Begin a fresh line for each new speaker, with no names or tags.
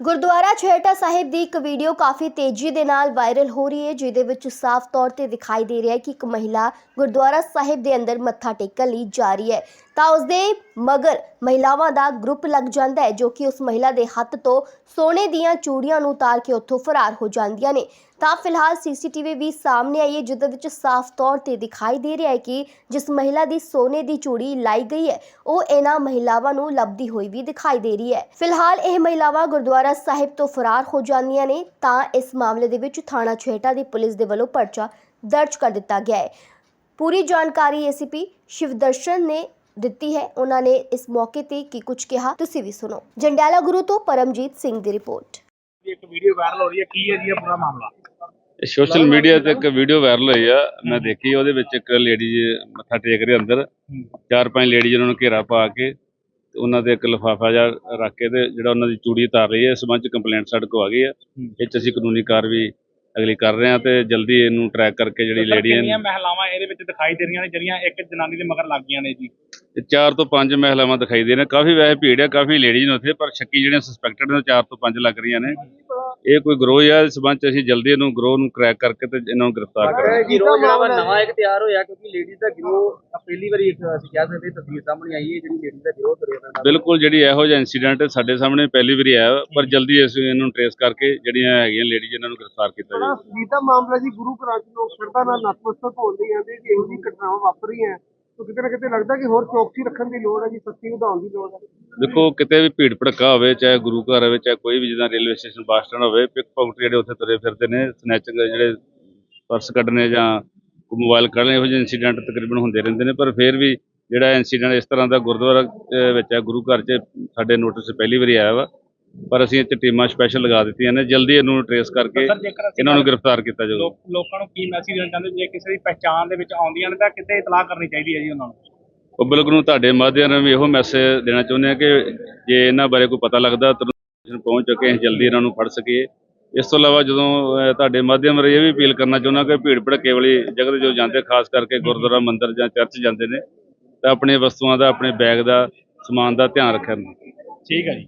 ਗੁਰਦੁਆਰਾ ਛੇਹਰਟਾ ਸਾਹਿਬ ਦੀ ਇੱਕ ਵੀਡੀਓ ਕਾਫੀ ਤੇਜ਼ੀ ਦੇ ਨਾਲ ਵਾਇਰਲ ਹੋ ਰਹੀ ਹੈ, ਜਿਹਦੇ ਵਿੱਚ ਸਾਫ਼ ਤੌਰ ਤੇ ਦਿਖਾਈ ਦੇ ਰਿਹਾ ਹੈ ਕਿ ਇੱਕ ਮਹਿਲਾ ਗੁਰਦੁਆਰਾ ਸਾਹਿਬ ਦੇ ਅੰਦਰ ਮੱਥਾ ਟੇਕਣ ਲਈ ਜਾ ਰਹੀ ਹੈ। ਤਾਂ ਉਸਦੇ ਮਗਰ ਮਹਿਲਾਵਾਂ ਦਾ ਗਰੁੱਪ ਲੱਗ ਜਾਂਦਾ ਹੈ, ਜੋ ਕਿ ਉਸ ਮਹਿਲਾ ਦੇ ਹੱਥ ਤੋਂ ਸੋਨੇ ਦੀਆਂ ਚੂੜੀਆਂ ਨੂੰ ਉਤਾਰ ਕੇ ਉੱਥੋਂ ਫਰਾਰ ਹੋ ਜਾਂਦੀਆਂ ਨੇ। ਤਾਂ ਫਿਲਹਾਲ ਸੀਸੀਟੀਵੀ ਵੀ ਸਾਹਮਣੇ ਆਈ ਹੈ। ਜਿਹਦੇ ਵਿੱਚ ਸਾਫ਼ ਤੌਰ ਤੇ ਦਿਖਾਈ ਦੇ ਰਿਹਾ ਹੈ ਕਿ ਜਿਸ ਮਹਿਲਾ ਦੀ ਸੋਨੇ ਦੀ ਚੂੜੀ ਲਾਈ ਗਈ ਹੈ, ਉਹ ਇਹਨਾਂ ਮਹਿਲਾਵਾਂ ਨੂੰ ਲੱਭਦੀ ਹੋਈ ਵੀ ਦਿਖਾਈ ਦੇ ਰਹੀ ਹੈ। ਫਿਲਹਾਲ ਇਹ ਮਹਿਲਾਵਾਂ ਗੁਰਦੁਆਰਾ ਸਾਹਿਬ ਤੋਂ ਫਰਾਰ ਹੋ ਜਾਂਦੀਆਂ ਨੇ, ਤਾਂ ਇਸ ਮਾਮਲੇ ਦੇ ਵਿੱਚ ਥਾਣਾ ਛੇਹਟਾ ਦੀ ਪੁਲਿਸ ਦੇ ਵੱਲੋਂ ਪਰਚਾ ਦਰਜ ਕਰ ਦਿੱਤਾ ਗਿਆ ਹੈ। ਪੂਰੀ ਜਾਣਕਾਰੀ ਏਸੀਪੀ ਸ਼ਿਵਦਰਸ਼ਨ ਨੇ ਦਿੱਤੀ ਹੈ। ਉਹਨਾਂ ਨੇ ਇਸ ਮੌਕੇ ਤੇ ਕੀ ਕੁਝ ਕਿਹਾ, ਤੁਸੀਂ ਵੀ ਸੁਣੋ। ਜੰਡਿਆਲਾ ਗੁਰੂ ਤੋਂ ਪਰਮਜੀਤ ਸਿੰਘ ਦੀ ਰਿਪੋਰਟ।
ਇੱਕ ਵੀਡੀਓ ਵਾਇਰਲ ਹੋ ਰਹੀ ਹੈ। ਕੀ ਹੈ ਜੀ ਇਹ ਪੂਰਾ ਮਾਮਲਾ?
ਸੋਸ਼ਲ ਮੀਡੀਆ ਤੇ ਇੱਕ ਵੀਡੀਓ ਵਾਇਰਲ ਹੋਈ ਆ ਮੈਂ ਦੇਖੀ ਉਹਦੇ ਵਿੱਚ ਇੱਕ ਲੇਡੀਜ਼ ਮੱਥਾ ਟੇਕ ਰਹੀ ਅੰਦਰ। ਚਾਰ ਪੰਜ ਲੇਡੀਜ਼ ਉਹਨਾਂ ਨੂੰ ਘੇਰਾ ਪਾ ਕੇ ਤੇ ਉਹਨਾਂ ਦੇ ਇੱਕ ਲਿਫਾਫਾ ਜਿਹਾ ਰੱਖ ਕੇ ਤੇ ਜਿਹੜਾ ਉਹਨਾਂ ਦੀ ਚੂੜੀ ਉਤਾਰ ਰਹੀ ਹੈ ਇਸ ਸੰਬੰਧ ਚ ਕੰਪਲੇਂਟ ਸਾਡੇ ਕੋਲ ਆ ਗਈ ਹੈ। ਇਹ ਚ ਅਸੀਂ ਕਾਨੂੰਨੀ ਕਾਰਵਾਈ ਅਗਲੀ ਕਰ ਰਹੇ ਹਾਂ ਤੇ ਜਲਦੀ ਇਹਨੂੰ ਟਰੈਕ ਕਰਕੇ ਜਿਹੜੀ ਲੇਡੀ
ਕਿੰਨੀਆਂ
ਹੈ
ਮਹਿਲਾਵਾਂ ਇਹਦੇ ਵਿੱਚ ਦਿਖਾਈ ਦੇ ਰਹੀਆਂ ਨੇ ਜਿਹੜੀਆਂ ਇੱਕ ਜਨਾਨੀ ਦੇ ਮਗਰ ਲੱਗ ਗਈਆਂ ਨੇ ਜੀ?
ਚਾਰ ਤੋਂ ਪੰਜ ਮਹਿਲਾਵਾਂ ਦਿਖਾਈ ਦੇ ਨੇ। ਕਾਫੀ ਵੈਸੇ ਭੀੜ ਹੈ ਕਾਫੀ ਲੇਡੀਜ਼ ਨੇ ਉੱਥੇ ਪਰ ਸ਼ੱਕੀ ਜਿਹੜੀਆਂ ਸਸਪੈਕਟਡ ਨੇ ਚਾਰ ਤੋਂ ਪੰਜ ਲੱਗ ਰਹੀਆਂ ਨੇ। ਇਹ ਕੋਈ ਗਰੋਹ ਹੈ ਇਸ ਸੰਬੰਧ ਚ ਅਸੀਂ ਜਲਦੀ ਇਹਨੂੰ ਗਰੋਹ ਨੂੰ ਕ੍ਰੈਕ ਕਰਕੇ ਤੇ ਇਹਨਾਂ ਨੂੰ ਗ੍ਰਿਫਤਾਰ ਕਰਾਂਗੇ।
ਗਿਰੋਹ ਜਿਹੜਾ ਵਾ ਨਵਾਂ ਇੱਕ ਤਿਆਰ ਹੋਇਆ ਕਿਉਂਕਿ ਲੇਡੀਜ਼ ਦਾ ਗਿਰੋਹ ਪਹਿਲੀ ਵਾਰੀ ਇੱਕ ਅਸੀਂ ਕਹਿ ਸਕਦੇ ਹਾਂ ਤਸਵੀਰ ਸਾਹਮਣੇ ਆਈ ਹੈ ਜਿਹੜੀ ਲੇਡੀਜ਼ ਦਾ ਗਿਰੋਹ ਫਿਰਦਾ
ਬਿਲਕੁਲ ਜਿਹੜੀ ਇਹੋ ਜਿਹਾ ਇਨਸੀਡੈਂਟ ਸਾਡੇ ਸਾਹਮਣੇ ਪਹਿਲੀ ਵਾਰੀ ਆਇਆ ਪਰ ਜਲਦੀ ਅਸੀਂ ਇਹਨੂੰ ਟ੍ਰੇਸ ਕਰਕੇ ਜਿਹੜੀਆਂ ਹੈਗੀਆਂ ਲੇਡੀਜ਼ ਇਹਨਾਂ ਨੂੰ ਗ੍ਰਿਫਤਾਰ ਕੀਤਾ ਜਾਵੇ
ਸੰਗੀਤਾ ਮਾਮਲਾ ਜੀ ਗੁਰੂ ਘਰਾਂ ਚ ਲੋਕ ਸ਼ਰਧਾ ਨਾਲ ਨਤਮਸਤਕ ਹੋਣਦੇ ਜਾਂਦੇ ਕਿ ਇਹੋ ਜਿਹੀ ਘਟਨਾਵਾਂ ਵਾਪਰ ਰਹੀਆਂ ਕਿਤੇ ਨਾ ਕਿਤੇ ਲੱਗਦਾ ਕਿ ਹੋਰ ਚੌਕਸੀ ਰੱਖਣ ਦੀ ਲੋੜ ਹੈ ਜੀ ਸਖਤੀ ਵਧਾਉਣ ਦੀ ਲੋੜ ਹੈ।
ਦੇਖੋ, ਕਿਤੇ ਵੀ ਭੀੜ ਭੜਕਾ ਹੋਵੇ, ਚਾਹੇ ਗੁਰੂ ਘਰ ਹੋਵੇ, ਚਾਹੇ ਕੋਈ ਵੀ ਜਿੱਦਾਂ ਰੇਲਵੇ ਸਟੇਸ਼ਨ, ਬੱਸ ਸਟੈਂਡ ਹੋਵੇ ਪਿਕ ਪਾਕਟ ਜਿਹੜੇ ਉੱਥੇ ਤੁਰੇ ਫਿਰਦੇ ਨੇ ਸਨੈਚਿੰਗ ਜਿਹੜੇ ਪਰਸ ਕੱਢਣੇ ਜਾਂ ਮੋਬਾਈਲ ਕੱਢਣੇ ਇਹੋ ਜਿਹੇ ਇਨਸੀਡੈਂਟ ਤਕਰੀਬਨ ਹੁੰਦੇ ਰਹਿੰਦੇ ਨੇ, ਪਰ ਫਿਰ ਵੀ ਜਿਹੜਾ ਇਨਸੀਡੈਂਟ ਇਸ ਤਰ੍ਹਾਂ ਦਾ ਗੁਰਦੁਆਰਾ ਵਿੱਚ ਹੈ, ਗੁਰੂ ਘਰ 'ਚ ਸਾਡੇ ਨੋਟਿਸ ਪਹਿਲੀ ਵਾਰੀ ਆਇਆ ਵਾ। ਪਰ ਅਸੀਂ ਇਹ 'ਚ ਟੀਮਾਂ ਸਪੈਸ਼ਲ ਲਗਾ ਦਿੱਤੀਆਂ ਨੇ ਜਲਦੀ ਇਹਨੂੰ ਟ੍ਰੇਸ ਕਰਕੇ
ਸਰ ਜੇਕਰ ਅਸੀਂ
ਇਹਨਾਂ ਨੂੰ ਗ੍ਰਿਫਤਾਰ ਕੀਤਾ ਜਾਊਗਾ।
ਲੋਕ- ਲੋਕਾਂ ਨੂੰ ਕੀ ਮੈਸੇਜ ਦੇਣਾ ਚਾਹੁੰਦੇ ਜੇ ਕਿਸੇ ਦੀ ਪਹਿਚਾਣ ਦੇ ਵਿੱਚ ਆਉਂਦੀਆਂ ਨੇ ਤਾਂ ਕਿਤੇ ਇਤਲਾਹ ਕਰਨੀ ਚਾਹੀਦੀ ਹੈ ਜੀ ਉਹਨਾਂ ਨੂੰ?
ਪਬਲਿਕ ਨੂੰ ਤੁਹਾਡੇ ਮਾਧਿਅਮ ਰਾਹੀਂ ਵੀ ਇਹੋ ਮੈਸੇਜ ਦੇਣਾ ਚਾਹੁੰਦੇ ਆ ਕਿ ਜੇ ਇਹਨਾਂ ਬਾਰੇ ਕੋਈ ਪਤਾ ਲੱਗਦਾ ਤੁਰੰਤ ਪਹੁੰਚ ਕੇ ਅਸੀਂ ਜਲਦੀ ਇਹਨਾਂ ਨੂੰ ਫੜ ਸਕੀਏ। ਇਸ ਤੋਂ ਇਲਾਵਾ ਜਦੋਂ ਅਹ, ਤੁਹਾਡੇ ਮਾਧਿਅਮ ਰਾਹੀਂ ਇਹ ਵੀ ਅਪੀਲ ਕਰਨਾ ਚਾਹੁੰਦਾ ਕਿ ਭੀੜ ਭੜਕੇ ਵਾਲੀ ਜਗ੍ਹਾ ਤੇ ਜੋ ਜਾਂਦੇ ਖਾਸ ਕਰਕੇ ਗੁਰਦੁਆਰਾ ਮੰਦਿਰ ਜਾਂ ਚਰਚ ਜਾਂਦੇ ਨੇ ਤਾਂ ਆਪਣੀਆਂ ਵਸਤੂਆਂ ਦਾ ਆਪਣੇ ਬੈਗ ਦਾ ਸਮਾਨ ਦਾ ਧਿਆਨ ਰੱਖਣ।
ਠੀਕ ਹੈ ਜੀ।